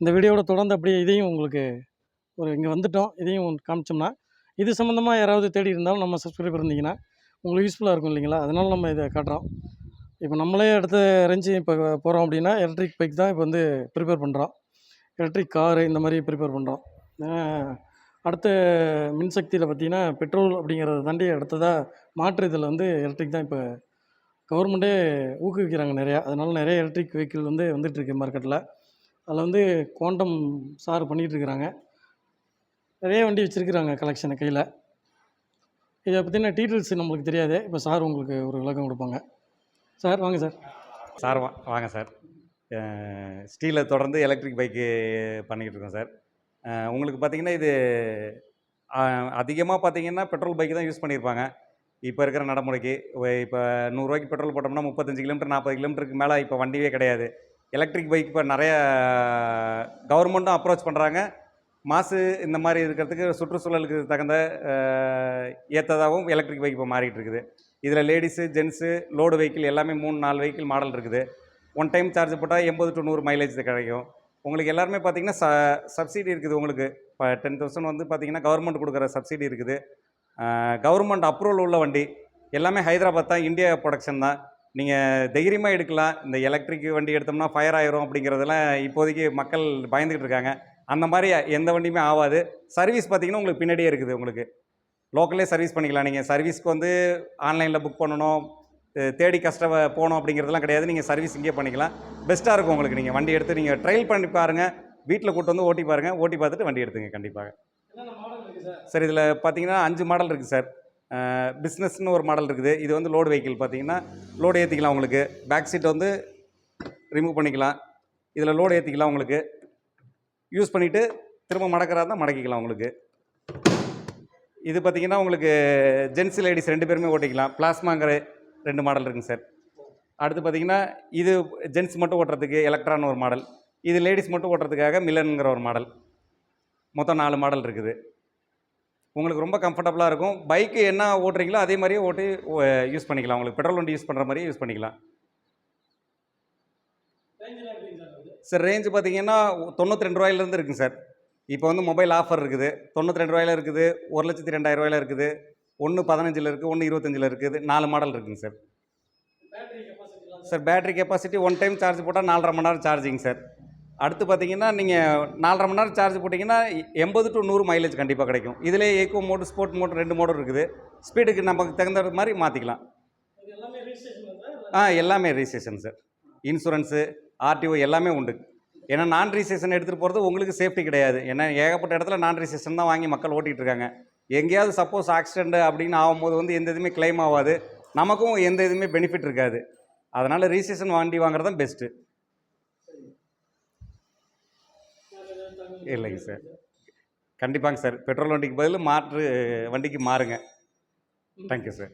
இந்த வீடியோட தொடர்ந்து அப்படியே இதையும் உங்களுக்கு ஒரு இங்கே வந்துட்டோம். இதையும் காமிச்சோம்னா இது சம்மந்தமாக யாராவது தேடி இருந்தாலும் நம்ம சப்ஸ்கிரைபர் இருந்தீங்கன்னா உங்களுக்கு யூஸ்ஃபுல்லாக இருக்கும் இல்லைங்களா? அதனால நம்ம இதை காட்டுறோம். இப்போ நம்மளே அடுத்த ரேஞ்சு இப்போ போகிறோம் அப்படின்னா எலக்ட்ரிக் பைக் தான் இப்போ வந்து ப்ரிப்பேர் பண்ணுறோம் எலக்ட்ரிக் காரு இந்த மாதிரி ப்ரிப்பேர் பண்ணுறோம் அடுத்த மின்சக்தியில் பார்த்தீங்கன்னா பெட்ரோல் அப்படிங்கிறத தாண்டி அடுத்ததாக மாற்று இதில் வந்து எலக்ட்ரிக் தான் இப்போ கவர்மெண்ட்டே ஊக்குவிக்கிறாங்க நிறையா. அதனால் நிறைய எலக்ட்ரிக் வெஹிக்கிள் வந்து வந்துட்டுருக்கு மார்க்கெட்டில் அதில் வந்து குவாண்டம் சார் பண்ணிகிட்ருக்குறாங்க நிறைய வண்டி வச்சுருக்குறாங்க கலெக்ஷனை கையில். இதை பற்றின டீட்டெயில்ஸ் நம்மளுக்கு தெரியாது. இப்போ சார் உங்களுக்கு ஒரு விளக்கம் கொடுப்பாங்க. சார் வாங்க சார். சார் வா வாங்க சார். ஸ்டீலை தொடர்ந்து எலக்ட்ரிக் பைக்கு பண்ணிக்கிட்டு இருக்கோம் சார். உங்களுக்கு பார்த்தீங்கன்னா இது அதிகமாக பார்த்தீங்கன்னா பெட்ரோல் பைக்கு தான் யூஸ் பண்ணியிருப்பாங்க இப்போ இருக்கிற நடைமுறைக்கு இப்போ நூறுரூவாய்க்கு பெட்ரோல் போட்டோம்னா முப்பத்தஞ்சு கிலோமீட்டர் நாற்பது கிலோமீட்டருக்கு மேலே இப்போ வண்டியே கிடையாது. எலக்ட்ரிக் பைக் இப்போ நிறைய கவர்மெண்ட்டும் அப்ரோச் பண்ணுறாங்க மாசு இந்த மாதிரி இருக்கிறதுக்கு சுற்றுச்சூழலுக்கு தகுந்த ஏற்றதாகவும் எலக்ட்ரிக் பைக் இப்போ மாறிட்டு இருக்குது. இதில் லேடிஸு ஜென்ஸு லோடு வெஹிக்கிள் எல்லாமே மூணு நாலு வெஹிக்கிள் மாடல் இருக்குது. ஒன் டைம் சார்ஜ் போட்டால் எண்பது டு நூறு மைலேஜ் கிடைக்கும். உங்களுக்கு எல்லாருமே பார்த்தீங்கன்னா ச சப்சிடி இருக்குது உங்களுக்கு. இப்போ டென் தௌசண்ட் வந்து பார்த்தீங்கன்னா கவர்மெண்ட் கொடுக்குற சப்சிடி இருக்குது. கவர்மெண்ட் அப்ரூவல் உள்ள வண்டி. எல்லாமே ஹைதராபாத் தான் இந்தியா ப்ரொடக்ஷன் தான். நீங்கள் தைரியமாக எடுக்கலாம். இந்த எலக்ட்ரிக் வண்டி எடுத்தோம்னா ஃபயர் ஆயிரும் அப்படிங்கிறதெல்லாம் இப்போதைக்கு மக்கள் பயந்துக்கிட்டு இருக்காங்க. அந்த மாதிரி எந்த வண்டியுமே ஆகாது சர்வீஸ் பார்த்தீங்கன்னா உங்களுக்கு பின்னாடியே இருக்குது உங்களுக்கு. லோக்கல்லே சர்வீஸ் பண்ணிக்கலாம். நீங்கள் சர்வீஸ்க்கு வந்து ஆன்லைனில் புக் பண்ணணும். தேடி கஷ்ட போகணும் அப்படிங்கிறதெல்லாம் கிடையாது. நீங்கள் சர்வீஸ் இங்கேயே பண்ணிக்கலாம். பெஸ்ட்டாக இருக்கும் உங்களுக்கு நீங்கள் வண்டி எடுத்து நீங்கள் ட்ரையல் பண்ணி பாருங்கள் வீட்டில் கூட்டு வந்து ஓட்டி பாருங்கள் ஓட்டி பார்த்துட்டு வண்டி எடுத்துங்க கண்டிப்பாக. சார் இதில் பார்த்தீங்கன்னா அஞ்சு மாடல் இருக்குது சார் பிஸ்னஸ்னு ஒரு மாடல் இருக்குது. இது வந்து லோடு வெஹிக்கிள் பார்த்தீங்கன்னா லோடு ஏற்றிக்கலாம் உங்களுக்கு. பேக் சீட் வந்து ரிமூவ் பண்ணிக்கலாம். இதில் லோடு ஏற்றிக்கலாம் உங்களுக்கு. யூஸ் பண்ணிவிட்டு திரும்ப மடக்கிறா தான் மடக்கிக்கலாம் உங்களுக்கு. இது பார்த்தீங்கன்னா உங்களுக்கு ஜென்ஸ் லேடிஸ் ரெண்டு பேருமே ஓட்டிக்கலாம். பிளாஸ்மாங்கிற ரெண்டு மாடல் இருக்குங்க சார் அடுத்து பார்த்தீங்கன்னா இது ஜென்ஸ் மட்டும் ஓட்டுறதுக்கு எலக்ட்ரான் ஒரு மாடல் இது லேடிஸ் மட்டும் ஓட்டுறதுக்காக மில்லனுங்கிற ஒரு மாடல் மொத்தம் நாலு மாடல் இருக்குது. உங்களுக்கு ரொம்ப கம்ஃபர்டபுளாக இருக்கும். பைக்கு என்ன ஓட்டுறீங்களோ அதே மாதிரியே ஓட்டி யூஸ் பண்ணிக்கலாம். உங்களுக்கு பெட்ரோல் வண்டி யூஸ் பண்ணுற மாதிரியே யூஸ் பண்ணிக்கலாம். சார் ரேஞ்சு பார்த்தீங்கன்னா தொண்ணூற்றி ரெண்டு ரூபாயிலேருந்து இருக்குங்க சார். இப்போ வந்து மொபைல் ஆஃபர் இருக்குது. தொண்ணூற்றி ரெண்டு ரூபாயில இருக்குது ஒரு லட்சத்தி ரெண்டாயிரம் ரூபாயில இருக்குது. ஒன்று பதினஞ்சில் இருக்குது ஒன்று இருபத்தஞ்சில் இருக்குது. நாலு மாடல் இருக்குங்க sir. Sir battery capacity one time charge போட்டால் நாலரை மணி நேரம் சார்ஜிங் சார். அடுத்து பார்த்தீங்கன்னா நீங்கள் நாலரை மணி நேரம் சார்ஜ் போட்டிங்கன்னா எண்பது டு நூறு மைலேஜ் கண்டிப்பாக கிடைக்கும். இதிலே ஏக்கோ மோடு ஸ்போர்ட் மோடு ரெண்டு மோடு இருக்குது. ஸ்பீடுக்கு நமக்கு தகுந்த மாதிரி மாற்றிக்கலாம் ஆ எல்லாமே ரிஜிஸ்ட்ரேஷன் சார். இன்சூரன்ஸு ஆர்டிஓ எல்லாமே உண்டு. ஏன்னா நான் ரிசேஷன் எடுத்துகிட்டு போகிறது உங்களுக்கு சேஃப்டி கிடையாது. ஏன்னா ஏகப்பட்ட இடத்துல நான் ரிசேஷன் தான் வாங்கி மக்கள் ஓட்டிகிட்டு இருக்காங்க. எங்கேயாவது சப்போஸ் ஆக்சிடென்ட் அப்படின்னு ஆகும்போது வந்து எந்த இதுவுமே கிளைம் ஆகாது. நமக்கும் எந்த இதுவுமே பெனிஃபிட் இருக்காது. அதனால் ரிஜிஸ்ட்ரேஷன் வண்டி வாங்குறது தான் பெஸ்ட்டு இல்லைங்க சார் கண்டிப்பாங்க சார் பெட்ரோல் வண்டிக்கு பதில் மாற்று வண்டிக்கு மாறுங்க. Thank you sir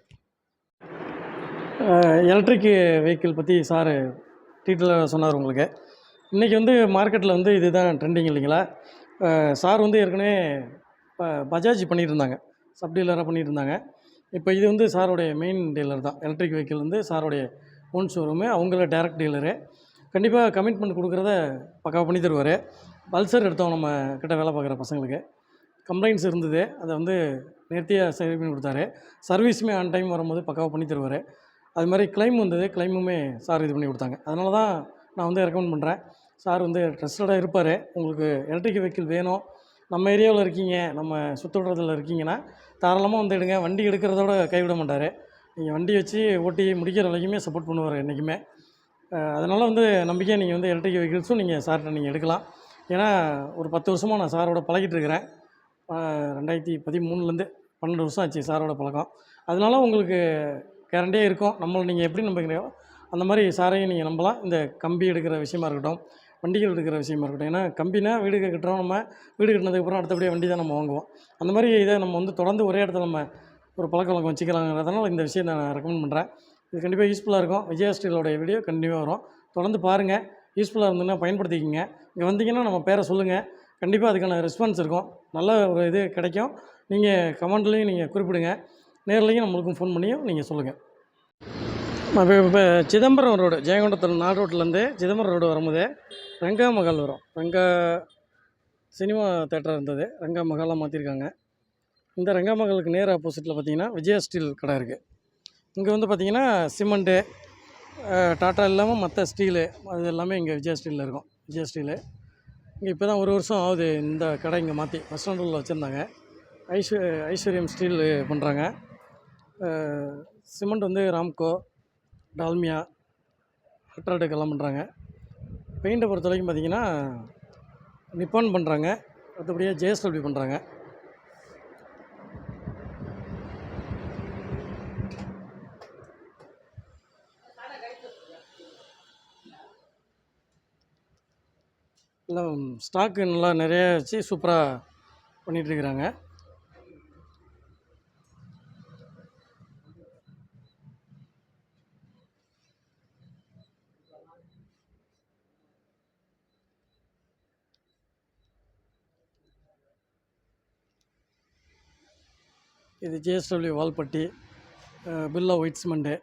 electric vehicle பற்றி சார் டீட்டெயிலாக சொன்னார் உங்களுக்கு. இன்றைக்கி வந்து மார்க்கெட்டில் வந்து இதுதான் ட்ரெண்டிங் இல்லைங்களா? சார் வந்து ஏற்கனவே ப- பஜாஜ் பண்ணியிருந்தாங்க. சப் டீலராக பண்ணியிருந்தாங்க. இப்போ இது வந்து சாரோடைய மெயின் டீலர் தான். எலக்ட்ரிக் வெஹிக்கிள் வந்து சாரோடைய ஓன் ஷோரூமு அவங்கள டேரக்ட் டீலரு கண்டிப்பாக கமிட்மெண்ட் கொடுக்குறத பக்காவாக பண்ணி தருவார். பல்சர் எடுத்தோம் நம்ம கிட்ட வேலை பார்க்குற பசங்களுக்கு. கம்ப்ளைண்ட்ஸ் இருந்தது. அதை வந்து நேர்த்தியாக சரி பண்ணி கொடுத்தாரு. சர்வீஸுமே ஆன் டைம் வரும்போது பக்காவாக பண்ணி தருவார். அது மாதிரி கிளைம் வந்தது கிளைமுமே சார் இது பண்ணி கொடுத்தாங்க. அதனால தான் நான் வந்து ரெக்கமெண்ட் பண்ணுறேன் சார் வந்து ட்ரெஸ்டடாக இருப்பார். உங்களுக்கு எலக்ட்ரிக் வெஹிக்கிள் வேணும். நம்ம ஏரியாவில் இருக்கீங்க நம்ம சுற்றுவட்டத்தில் இருக்கீங்கன்னா தாராளமாக வந்து எடுங்க. வண்டி எடுக்கிறதோட கைவிட மாட்டார். நீங்கள் வண்டி வச்சு ஓட்டி முடிக்கிற வரைக்குமே சப்போர்ட் பண்ணுவார் என்றைக்குமே அதனால் வந்து நம்பிக்கையாக நீங்கள் வந்து எலக்ட்ரிக் வெஹிக்கிள்ஸும் நீங்கள் சார்கிட்ட நீங்கள் எடுக்கலாம். ஏன்னா ஒரு பத்து வருஷமாக நான் சாரோட பழகிட்டு இருக்கிறேன். ரெண்டாயிரத்தி பதிமூணுலேருந்து பன்னெண்டு வருஷம் ஆச்சு சாரோட பழக்கம். அதனால உங்களுக்கு கேரண்டியாக இருக்கும். நம்மளை நீங்கள் எப்படி நம்புகிறீங்களோ அந்த மாதிரி சாரையும் நீங்கள் நம்பலாம். இந்த கம்பி எடுக்கிற விஷயமா இருக்கட்டும் வண்டிகள் எடுக்கிற விஷயமா இருக்கட்டும். ஏன்னா கம்பினா வீடு கட்டுறோம். நம்ம வீடு கட்டினதுக்கப்புறம் அடுத்தபடியாக வண்டி தான் நம்ம வாங்குவோம். அந்த மாதிரி இதை நம்ம வந்து தொடர்ந்து ஒரே இடத்துல நம்ம ஒரு பழக்க வழக்கம் வச்சுக்கலாங்கிறதுனால இந்த விஷயத்தை நான் ரெக்கமெண்ட் பண்ணுறேன் இது கண்டிப்பாக யூஸ்ஃபுல்லாக இருக்கும். விஜயா ஸ்டீலோடைய வீடியோ கண்டிப்பாக வரும். தொடர்ந்து பாருங்கள் யூஸ்ஃபுல்லாக இருந்ததுன்னா பயன்படுத்திக்கிங்க. இங்கே வந்தீங்கன்னா நம்ம பேரை சொல்லுங்கள் கண்டிப்பாக அதுக்கான ரெஸ்பான்ஸ் இருக்கும். நல்ல ஒரு இது கிடைக்கும். நீங்கள் கமெண்ட்லேயும் நீங்கள் குறிப்பிடுங்க. நேர்லேயும் நம்மளுக்கும் ஃபோன் பண்ணியும் நீங்கள் சொல்லுங்கள் இப்போ இப்போ சிதம்பரம் ரோடு ஜெயங்கொண்டத்தில் நாடு ரோட்லேருந்து சிதம்பரம் ரோடு வரும்போது ரங்கா மகால் வரும். ரங்கா சினிமா தேட்டர் இருந்தது. ரங்கா மகாலாக மாற்றிருக்காங்க. இந்த ரங்கா மகாலுக்கு நேர் ஆப்போசிட்டில் பார்த்தீங்கன்னா விஜயா ஸ்டீல் கடை இருக்குது இங்கே வந்து பார்த்திங்கன்னா சிமெண்ட்டு டாட்டா இல்லாமல் மற்ற ஸ்டீலு அது எல்லாமே இங்கே விஜயா ஸ்டீலில் இருக்கும். விஜயா ஸ்டீலு. இங்கே இப்போ தான் ஒரு வருஷம் ஆகுது இந்த கடை இங்கே மாற்றி பஸ் ஸ்டாண்டில் வச்சுருந்தாங்க. ஐஸ்வ ஐஸ்வர்யம் ஸ்டீல் பண்ணுறாங்க சிமெண்ட் வந்து ராம்கோ டால்மியா அல்ட்ராடெக் எல்லாம் பண்ணுறாங்க பெயிண்ட்டை பொறுத்த வரைக்கும் பார்த்தீங்கன்னா நிப்பான் பண்ணுறாங்க மற்றபடியாக ஜேஎஸ்எல்பி பண்ணுறாங்க எல்லாம் ஸ்டாக்கு நல்லா நிறைய வச்சு சூப்பராக பண்ணிகிட்ருக்குறாங்க இது JSW wall putty Birla white cement.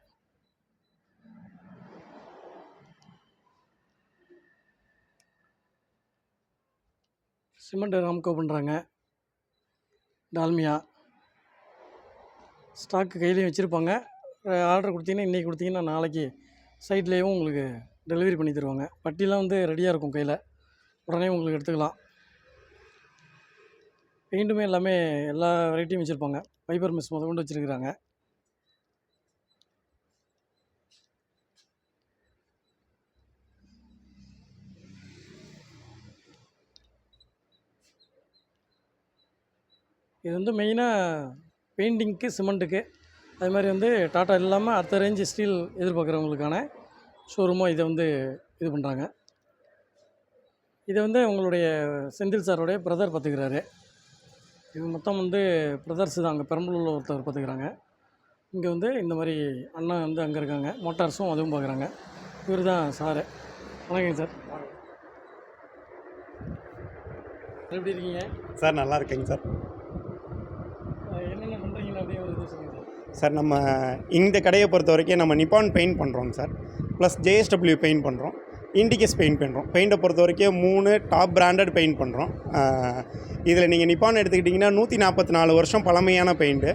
Cement Ramco பண்ணுறாங்க டால்மியா. ஸ்டாக்கு கையிலையும் வச்சுருப்பாங்க. ஆர்டர் கொடுத்தீங்கன்னா இன்றைக்கி கொடுத்தீங்கன்னா நாளைக்கு சைட்லேயும் உங்களுக்கு டெலிவரி பண்ணி தருவாங்க. பட்டிலாம் வந்து ரெடியாக இருக்கும் கையில். உடனே உங்களுக்கு எடுத்துக்கலாம். பெயிண்ட்டுமே எல்லாமே எல்லா வெரைட்டியும் வச்சுருப்பாங்க. ஃபைபர் மிஸ் முத கொண்டு வச்சுருக்குறாங்க. இது வந்து மெயினாக பெயிண்டிங்க்கு சிமெண்ட்டுக்கு அது மாதிரி வந்து டாட்டா இல்லாமல் அடுத்த ரேஞ்சு ஸ்டீல் எதிர்பார்க்குறவங்களுக்கான ஷோரூமாக இதை வந்து இது பண்ணுறாங்க இதை வந்து உங்களுடைய செந்தில் சாரோடைய பிரதர் பார்த்துக்கிறாரு இது மொத்தம் வந்து பிரதர்ஸ் தான் அங்கே பெரம்பலூரில் ஒருத்தர் பார்த்துக்கிறாங்க இங்கே வந்து இந்த மாதிரி அண்ணன் வந்து அங்கே இருக்காங்க மோட்டார்ஸும் அதுவும் பார்க்குறாங்க இவர் தான் சாரு வணக்கங்க சார் எப்படி இருக்கீங்க? சார் நல்லா இருக்கேங்க சார் என்னென்ன பண்ணுறீங்கன்னு அப்படியே ஒரு இது சொல்லுங்கள் சார் சார் நம்ம இந்த கடையை பொறுத்த வரைக்கும் நம்ம நிப்பான் பெயிண்ட் பண்ணுறோங்க சார் ப்ளஸ் ஜேஎஸ்டபிள்யூ பெயிண்ட் பண்ணுறோம் இண்டிகஸ் பெயிண்ட் பண்ணுறோம் பெயிண்ட்டை பொறுத்த வரைக்கும் மூணு டாப் பிராண்டட் பெயிண்ட் பண்ணுறோம் இதில் நீங்கள் நிப்பான் எடுத்துக்கிட்டிங்கன்னா நூற்றி நாற்பத்தி நாலு வருஷம் பழமையான பெயிண்ட்டு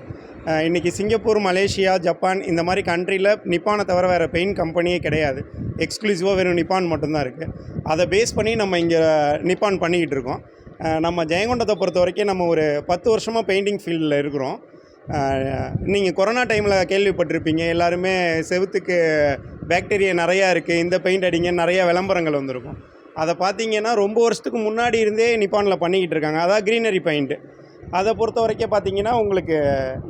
இன்றைக்கி சிங்கப்பூர் மலேசியா ஜப்பான் இந்த மாதிரி கண்ட்ரியில் நிப்பானை தவிர வேறு பெயிண்ட் கம்பெனியே கிடையாது. எக்ஸ்க்ளூசிவாக வெறும் நிப்பான் மட்டும்தான் இருக்குது அதை பேஸ் பண்ணி நம்ம இங்கே நிப்பான் பண்ணிக்கிட்டு இருக்கோம். நம்ம ஜெயங்கொண்டத்தை பொறுத்த வரைக்கும் நம்ம ஒரு பத்து வருஷமாக பெயிண்டிங் ஃபீல்டில் இருக்கிறோம். நீங்கள் கொரோனா டைமில் கேள்விப்பட்டிருப்பீங்க. எல்லாருமே செவுத்துக்கு பேக்டீரியா நிறையா இருக்குது இந்த பெயிண்ட் அடிங்க நிறையா விளம்பரங்கள் வந்திருக்கும். அதை பார்த்தீங்கன்னா ரொம்ப வருஷத்துக்கு முன்னாடி இருந்தே நிப்பானில் பண்ணிக்கிட்டு இருக்காங்க. அதான் க்ரீனரி பெயிண்ட்டு அதை பொறுத்த வரைக்கும் பார்த்தீங்கன்னா உங்களுக்கு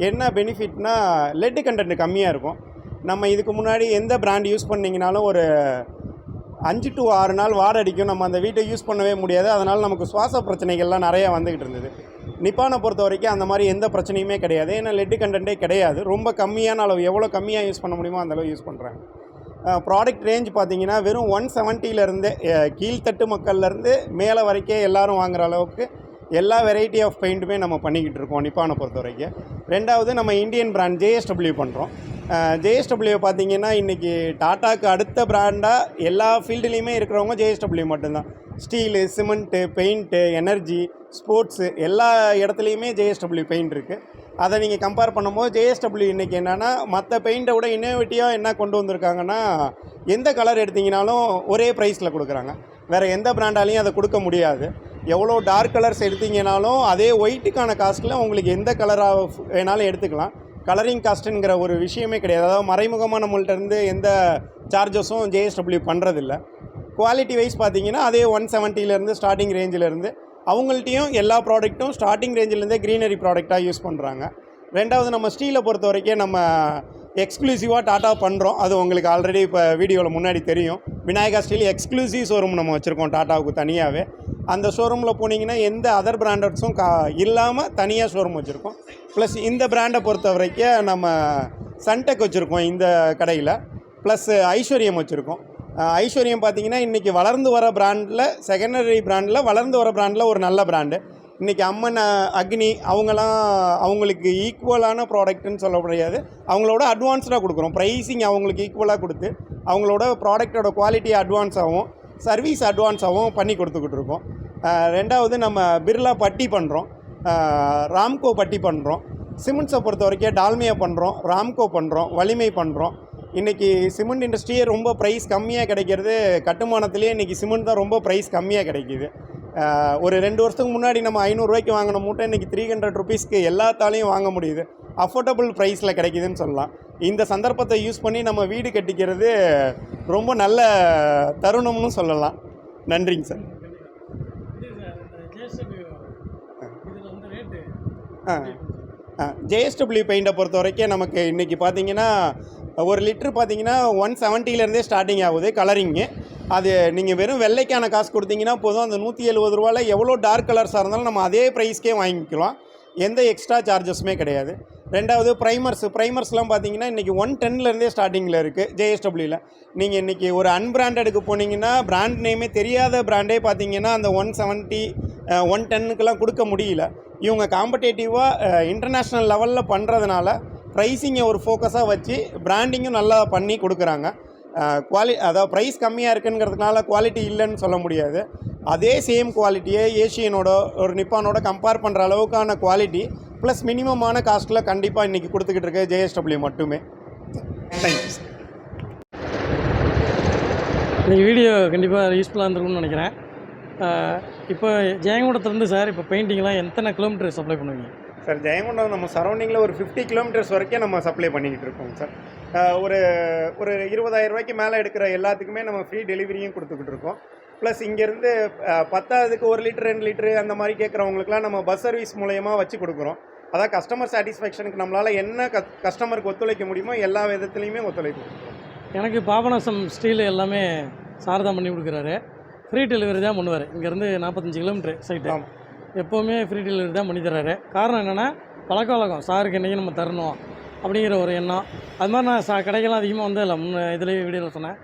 என்ன பெனிஃபிட்னா லெட்டு கண்டென்ட் கம்மியாக இருக்கும். நம்ம இதுக்கு முன்னாடி எந்த பிராண்ட் யூஸ் பண்ணிங்கனாலும் ஒரு அஞ்சு டு ஆறு நாள் வாட அடிக்கும். நம்ம அந்த வீட்டை யூஸ் பண்ணவே முடியாது. அதனால் நமக்கு சுவாச பிரச்சனைகள்லாம் நிறையா வந்துக்கிட்டு இருந்தது. நிப்பானை பொறுத்த வரைக்கும் அந்த மாதிரி எந்த பிரச்சனையுமே கிடையாது. ஏன்னா லெட்டு கண்டென்ட்டே கிடையாது. ரொம்ப கம்மியான அளவு எவ்வளோ கம்மியாக யூஸ் பண்ண முடியுமோ அந்த அளவு யூஸ் பண்ணுறாங்க ப்ராடக்ட் ரேஞ்ச் பார்த்தீங்கன்னா வெறும் ஒன் செவன்ட்டிலேருந்து கீழ்த்தட்டு மக்கள்லேருந்து மேலே வரைக்கும் எல்லோரும் வாங்குகிற அளவுக்கு எல்லா வெரைட்டி ஆஃப் பெயிண்ட்டுமே நம்ம பண்ணிக்கிட்டு இருக்கோம் நிப்பானை பொறுத்த வரைக்கும் ரெண்டாவது நம்ம இந்தியன் பிராண்ட் ஜேஎஸ்டபிள்யூ பண்ணுறோம் ஜேஎஸ்டபிள்யூ பார்த்தீங்கன்னா இன்றைக்கி டாட்டாக்கு அடுத்த பிராண்டாக எல்லா ஃபீல்டுலேயுமே இருக்கிறவங்க ஜேஎஸ்டபிள்யூ மட்டும்தான். Steel cement paint energy sports எல்லா இடத்துலையுமே ஜேஎஸ்டபிள்யூ பெயிண்ட் இருக்குது அதை நீங்கள் கம்பேர் பண்ணும்போது ஜேஎஸ்டபிள்யூ இன்றைக்கி என்னென்னா மற்ற பெயிண்ட்டை விட இன்னோவேட்டிவாக என்ன கொண்டு வந்திருக்காங்கன்னா எந்த கலர் எடுத்தீங்கனாலும் ஒரே ப்ரைஸில் கொடுக்குறாங்க. வேறு எந்த பிராண்டாலையும் அதை கொடுக்க முடியாது. எவ்வளோ டார்க் கலர்ஸ் எடுத்திங்கனாலும் அதே ஒயிட்டுக்கான காஸ்ட்டில் உங்களுக்கு எந்த கலராக வேணாலும் எடுத்துக்கலாம். கலரிங் காஸ்ட்டுங்கிற ஒரு விஷயமே கிடையாது. அதாவது மறைமுகமாக நம்மள்ட்ட இருந்து எந்த சார்ஜஸும் ஜேஎஸ்டபிள்யூ பண்ணுறதில்ல குவாலிட்டி வைஸ் பார்த்தீங்கன்னா அதே ஒன் செவன்ட்டிலேருந்து ஸ்டார்டிங் ரேஞ்சிலேருந்து அவங்கள்ட்டையும் எல்லா ப்ராடக்ட்டும் ஸ்டார்டிங் ரேஞ்சிலேருந்தே க்ரீனரி ப்ராடக்டாக யூஸ் பண்ணுறாங்க ரெண்டாவது நம்ம ஸ்டீலை பொறுத்த வரைக்கும் நம்ம எக்ஸ்க்ளூசிவாக டாட்டா பண்ணுறோம் அது உங்களுக்கு ஆல்ரெடி இப்போ வீடியோவில் முன்னாடி தெரியும். விநாயகா ஸ்டீல் எக்ஸ்க்ளூசிவ் ஷோரூம் நம்ம வச்சுருக்கோம் டாட்டாவுக்கு தனியாகவே அந்த ஷோரூமில் போனீங்கன்னா எந்த அதர் பிராண்டட்ஸும் கா இல்லாமல் தனியாக ஷோரூம் வச்சுருக்கோம். ப்ளஸ் இந்த பிராண்டை பொறுத்த வரைக்கும் நம்ம சன்டெக் வச்சுருக்கோம் இந்த கடையில். ப்ளஸ் ஐஸ்வர்யம் வச்சுருக்கோம். ஐஸ்வர்யம் பார்த்தீங்கன்னா இன்றைக்கி வளர்ந்து வர பிராண்டில் செகண்டரி பிராண்டில் வளர்ந்து வர பிராண்டில் ஒரு நல்ல பிராண்டு இன்றைக்கி அம்மன் அக்னி அவங்களாம் அவங்களுக்கு ஈக்குவலான ப்ராடக்ட்னு சொல்ல முடியாது. அவங்களோட அட்வான்ஸ்டாக கொடுக்குறோம். ப்ரைஸிங் அவங்களுக்கு ஈக்குவலாக கொடுத்து அவங்களோட ப்ராடக்டோட குவாலிட்டி அட்வான்ஸாகவும் சர்வீஸ் அட்வான்ஸாகவும் பண்ணி கொடுத்துக்கிட்டு இருக்கோம். ரெண்டாவது நம்ம பிர்லா பட்டி பண்ணுறோம் ராம்கோ பட்டி பண்ணுறோம் சிமெண்ட்ஸை பொறுத்த வரைக்கும் டால்மியா பண்ணுறோம் ராம்கோ பண்ணுறோம் வலிமை பண்ணுறோம் இன்றைக்கி சிமெண்ட் இண்டஸ்ட்ரியே ரொம்ப ப்ரைஸ் கம்மியாக கிடைக்கிறது. கட்டுமானத்திலே இன்றைக்கி சிமெண்ட் தான் ரொம்ப ப்ரைஸ் கம்மியாக கிடைக்கிது. ஒரு ரெண்டு வருஷத்துக்கு முன்னாடி நம்ம ஐநூறுரூவாய்க்கு வாங்கின மூட்டை இன்றைக்கி த்ரீ ஹண்ட்ரட் ருபீஸ்க்கு எல்லாத்தாலையும் வாங்க முடியுது. அஃபோர்டபுள் ப்ரைஸில் கிடைக்குதுன்னு சொல்லலாம். இந்த சந்தர்ப்பத்தை யூஸ் பண்ணி நம்ம வீடு கட்டிக்கிறது ரொம்ப நல்ல தருணம்னு சொல்லலாம். நன்றிங்க சார். ஆ ஜேஎஸ்டபிள்யூ பெயிண்ட்டை பொறுத்த வரைக்கும் நமக்கு இன்றைக்கி பார்த்தீங்கன்னா ஒரு லிட்ரு பார்த்தீங்கன்னா ஒன் செவன்ட்டிலேருந்தே ஸ்டார்டிங் ஆகுது கலரிங்கு அது நீங்கள் வெறும் வெள்ளைக்கான காசு கொடுத்தீங்கன்னா போதும். அந்த நூற்றி எழுபது ரூபாயில் எவ்வளோ டார்க் கலர்ஸாக இருந்தாலும் நம்ம அதே ப்ரைஸ்க்கே வாங்கிக்கலாம். எந்த எக்ஸ்ட்ரா சார்ஜஸுமே கிடையாது. ரெண்டாவது ப்ரைமர்ஸ் ப்ரைமர்ஸ்லாம் பார்த்தீங்கன்னா இன்றைக்கி ஒன் டென்லேருந்தே ஸ்டார்டிங்கில் இருக்குது ஜேஎஸ்டபிள்யூவில் நீங்கள் இன்றைக்கி ஒரு அன்பிராண்டடுக்கு போனீங்கன்னா பிராண்ட் நேமே தெரியாத பிராண்டே பார்த்தீங்கன்னா அந்த ஒன் செவன்ட்டி ஒன் டென்னுக்கெலாம் கொடுக்க முடியல. இவங்க காம்படேட்டிவாக இன்டர்நேஷ்னல் லெவலில் பண்ணுறதுனால ப்ரைஸிங்கை ஒரு ஃபோக்கஸாக வச்சு பிராண்டிங்கும் நல்லா பண்ணி கொடுக்குறாங்க. குவாலி அதாவது ப்ரைஸ் கம்மியாக இருக்குங்கிறதுனால குவாலிட்டி இல்லைன்னு சொல்ல முடியாது. அதே சேம் குவாலிட்டியை ஏஷியனோட ஒரு நிப்பானோட கம்பேர் பண்ணுற அளவுக்கான குவாலிட்டி ப்ளஸ் மினிமமான காஸ்ட்டில் கண்டிப்பாக இன்றைக்கி கொடுத்துக்கிட்டு இருக்கு ஜேஎஸ்டபிள்யூ மட்டுமே. தேங்க்யூ சார் இந்த வீடியோ கண்டிப்பாக யூஸ்ஃபுல்லாக இருந்திருக்கும்னு நினைக்கிறேன். இப்போ ஜெயங்கூடத்துலேருந்து சார் இப்போ பெயிண்டிங்லாம் எத்தனை கிலோமீட்டர் சப்ளை பண்ணுவீங்க? சார் ஜெயங்கொண்டம் நம்ம சரௌண்டிங்கில் ஒரு ஃபிஃப்டி கிலோமீட்டர்ஸ் வரைக்கும் நம்ம சப்ளை பண்ணிக்கிட்டு இருக்கோம் சார். ஒரு ஒரு இருபதாயிரம் ரூபாய்க்கு மேலே எடுக்கிற எல்லாத்துக்குமே நம்ம ஃப்ரீ டெலிவரியும் கொடுத்துக்கிட்டு இருக்கோம். ப்ளஸ் இங்கேருந்து பத்தாவதுக்கு ஒரு லிட்டர் ரெண்டு லிட்டரு அந்த மாதிரி கேட்குறவங்களுக்குலாம் நம்ம பஸ் சர்வீஸ் மூலயமா வச்சு கொடுக்குறோம். அதான் கஸ்டமர் சாட்டிஸ்ஃபேக்ஷனுக்கு நம்மளால் என்ன க கஸ்டமருக்கு ஒத்துழைக்க முடியுமோ எல்லா விதத்துலையுமே முடியும் எனக்கு பாபநாசம் ஸ்டீல் எல்லாமே சார் தான் பண்ணி கொடுக்குறாரு. ஃப்ரீ டெலிவரி தான் பண்ணுவார். இங்கேருந்து நாற்பத்தஞ்சு கிலோமீட்டர் சைட்டு ஆமாம் எப்போவுமே ஃப்ரீ டெலிவரி தான் பண்ணி தர்றாரு. காரணம் என்னென்னா பழக்க வழக்கம். சாருக்கு என்றைக்கு நம்ம தரணும் அப்படிங்கிற ஒரு எண்ணம். அது மாதிரி நான் சா கடைக்கெல்லாம் அதிகமாக வந்து இல்லை முன்ன இதுலேயே வீடியோவில் சொன்னேன்.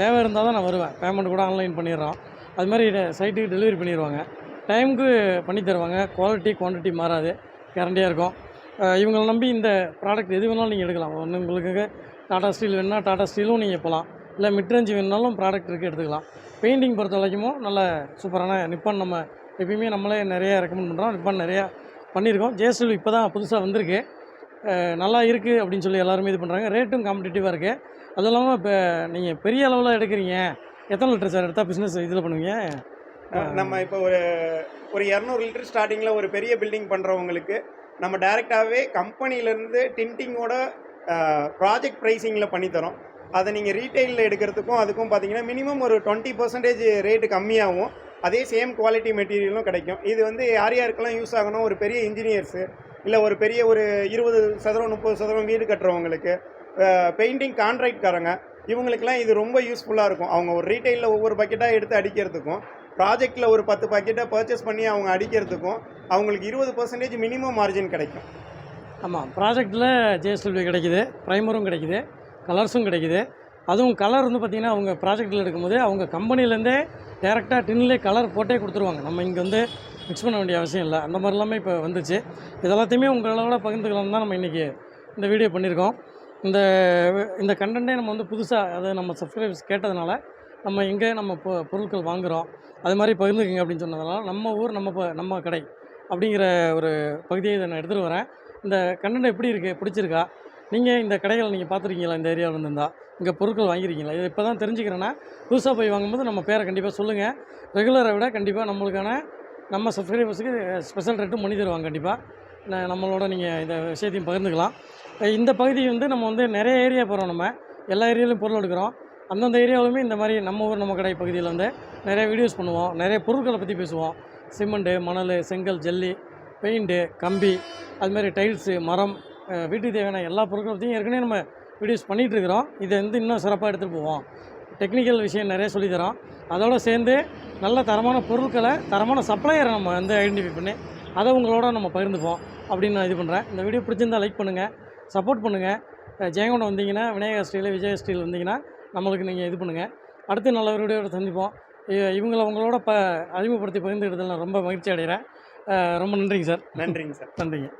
தேவை இருந்தால் தான் நான் வருவேன். பேமெண்ட் கூட ஆன்லைன் பண்ணிடுறோம். அது மாதிரி சைட்டுக்கு டெலிவரி பண்ணிடுவாங்க. டைமுக்கு பண்ணி தருவாங்க. குவாலிட்டி குவான்டிட்டி மாறாது. கேரண்டியாக இருக்கும். இவங்களை நம்பி இந்த ப்ராடக்ட் எது வேணாலும் நீங்கள் எடுக்கலாம். ஒன்று உங்களுக்கு டாடா ஸ்டீல் வேணுன்னா டாடா ஸ்டீலும் நீங்கள் போகலாம் இல்லை மிட்ரேஞ்ச் வேணுனாலும் ப்ராடக்ட் இருக்குது எடுத்துக்கலாம். பெயிண்டிங் பொறுத்த வரைக்கும் நல்ல சூப்பரான நிப்பான் நம்ம எப்பயுமே நம்மளே நிறையா ரெக்கமெண்ட் பண்ணுறோம் ரிப்பன் நிறையா பண்ணியிருக்கோம். ஜேஎஸ்எல் இப்போ தான் புதுசாக வந்திருக்கு நல்லா இருக்குது அப்படின்னு சொல்லி எல்லாருமே இது பண்ணுறாங்க ரேட்டும் காம்படிட்டிவாக இருக்குது அதுவும் இல்லாமல் இப்போ நீங்கள் பெரிய அளவில் எடுக்கிறீங்க. எத்தனை லிட்டர் சார்? எடுத்தால் பிஸ்னஸ் இதில் பண்ணுவீங்க? நம்ம இப்போ ஒரு ஒரு இரநூறு லிட்டர் ஸ்டார்டிங்கில் ஒரு பெரிய பில்டிங் பண்ணுறவங்களுக்கு நம்ம டைரெக்டாகவே கம்பெனிலேருந்து டின்டிங்கோட ப்ராஜெக்ட் ப்ரைஸிங்கில் பண்ணித்தரோம். அதை நீங்கள் ரீட்டைலில் எடுக்கிறதுக்கும் அதுக்கும் பார்த்தீங்கன்னா மினிமம் ஒரு டுவெண்ட்டி பர்சன்டேஜ் ரேட்டு கம்மியாகும். அதே சேம் குவாலிட்டி மெட்டீரியலும் கிடைக்கும். இது வந்து யார் யாருக்கெல்லாம் யூஸ் ஆகணும்? ஒரு பெரிய இன்ஜினியர்ஸு இல்லை ஒரு பெரிய ஒரு இருபது சதுரம் முப்பது சதுரம் வீடு கட்டுறவங்களுக்கு பெயிண்டிங் கான்ட்ராக்ட்காரங்க இவங்களுக்கெல்லாம் இது ரொம்ப யூஸ்ஃபுல்லாக இருக்கும். அவங்க ஒரு ரீட்டைலில் ஒவ்வொரு பக்கெட்டாக எடுத்து அடிக்கிறதுக்கும் ப்ராஜெக்டில் ஒரு பத்து பாக்கெட்டை பர்ச்சேஸ் பண்ணி அவங்க அடிக்கிறதுக்கும் அவங்களுக்கு இருபது பர்சன்டேஜ் மினிமம் மார்ஜின் கிடைக்கும். ஆமாம் ப்ராஜெக்டில் ஜேஎஸ்டபிள்யூ கிடைக்குது ப்ரைமரும் கிடைக்குது கலர்ஸும் கிடைக்குது. அதுவும் கலர் வந்து பார்த்திங்கன்னா அவங்க ப்ராஜெக்டில் எடுக்கும்போது அவங்க கம்பெனிலேருந்தே டேரெக்டாக டின்லே கலர் போட்டே கொடுத்துருவாங்க. நம்ம இங்கே வந்து மிக்ஸ் பண்ண வேண்டிய அவசியம் இல்லை. அந்த மாதிரி எல்லாமே இப்போ வந்துச்சு. இதெல்லாத்தையுமே உங்களோட பகிர்ந்துக்கலாம் தான் நம்ம இன்றைக்கி இந்த வீடியோ பண்ணியிருக்கோம். இந்த இந்த கண்டென்ட்டே நம்ம வந்து புதுசாக அதை நம்ம சப்ஸ்கிரைபர்ஸ் கேட்டதுனால நம்ம எங்கே நம்ம பொ பொருட்கள் வாங்குகிறோம் அது மாதிரி பகிர்ந்துக்குங்க அப்படின்னு சொன்னதுனால நம்ம ஊர் நம்ம நம்ம கடை அப்படிங்கிற ஒரு பகுதியை இதை நான் எடுத்துகிட்டு வரேன். இந்த கண்டென்ட் எப்படி இருக்குது பிடிச்சிருக்கா? நீங்கள் இந்த கடைகளை நீங்கள் பார்த்துருக்கீங்களா? இந்த ஏரியாவில் இருந்திருந்தா. இங்கே பொருட்கள் வாங்கியிருக்கீங்களா? இது இப்போ தான் தெரிஞ்சுக்கிறேன்னா புதுசாக போய் வாங்கும்போது நம்ம பேரை கண்டிப்பாக சொல்லுங்கள் ரெகுலரை விட கண்டிப்பாக நம்மளுக்கான நம்ம சப்ஸ்கிரைபர்ஸுக்கு ஸ்பெஷல் ரேட்டும் பண்ணி தருவாங்க கண்டிப்பாக நம்மளோட நீங்கள் இந்த விஷயத்தையும் பகிர்ந்துக்கலாம். இந்த பகுதி வந்து நம்ம வந்து நிறைய ஏரியா போகிறோம் நம்ம. எல்லா ஏரியாலையும் பொருள் எடுக்கிறோம். அந்தந்த ஏரியாவிலுமே இந்த மாதிரி நம்ம ஊர் நம்ம கடை பகுதியில் வந்து நிறைய வீடியோஸ் பண்ணுவோம். நிறைய பொருட்களை பற்றி பேசுவோம். சிமெண்ட்டு மணல் செங்கல் ஜல்லி பெயிண்ட்டு கம்பி அதுமாதிரி டைல்ஸு மரம் வீட்டுக்கு தேவையான எல்லா பொருட்களை பற்றியும் ஏற்கனவே நம்ம வீடியோஸ் பண்ணிகிட்டு இருக்கிறோம் இதை வந்து இன்னும் சிறப்பாக எடுத்துகிட்டு போவோம். டெக்னிக்கல் விஷயம் நிறைய சொல்லித்தரோம். அதோடு சேர்ந்து நல்ல தரமான பொருட்களை தரமான சப்ளையரை நம்ம வந்து ஐடென்டிஃபை பண்ணி அதை உங்களோட நம்ம பகிர்ந்துப்போம் அப்படின்னு நான் இது பண்ணுறேன் இந்த வீடியோ பிடிச்சிருந்தா லைக் பண்ணுங்கள் சப்போர்ட் பண்ணுங்கள் ஜெயங்கொண்டம் வந்தீங்கன்னா விநாயகர் ஸ்டீல் விஜய் ஸ்டீல் வந்தீங்கன்னா நம்மளுக்கு நீங்கள் இது பண்ணுங்கள் அடுத்து நல்ல ஒரு வீடியோட சந்திப்போம். இவங்களை உங்களோட ப அறிமுகப்படுத்தி பகிர்ந்துக்கிட்டதில் நான் ரொம்ப மகிழ்ச்சி அடைகிறேன். ரொம்ப நன்றிங்க சார். நன்றிங்க சார். நன்றிங்க.